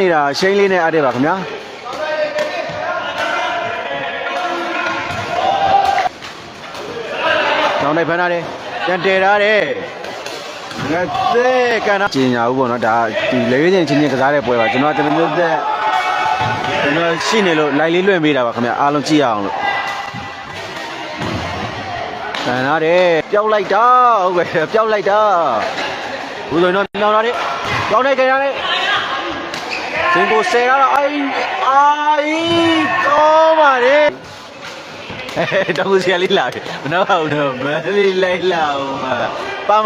နေတာရှိန်လေးနဲ့အပ်တယ်ပါခင်ဗျာတောင်းလိုက်ဖမ်းထားတယ်ပြန်တည်ထားတယ်ငါသက်ကန်တာကျင်ညာဘူးပေါ့နော်ဒါဒီလေရွေးချင်းချင်းချင်းကစားတဲ့ပွဲပါကျွန်တော်ကျွန်တော်မျိုးသက်ကျွန်တော်ရှိနေလို့လိုက်လေးလွှင့်ပေးတာပါခင်ဗျာအားလုံးကြည့်ရအောင်လို့ကန်ရတယ်ပျောက်လိုက်တာဟုတ်ကဲ့ပျောက်လိုက်တာဘူးဆိုရင်တော့နောင်လာတယ်ပျောက်နေကြရတယ် စင်ကိုဆယ်ရတော့အိုင်အိုင်ကောင်းပါလေတောင်ကိုဆရာလေးလာပြီမနှောက်ဘူးတော့မလေးလိုက်လာဦးပါမ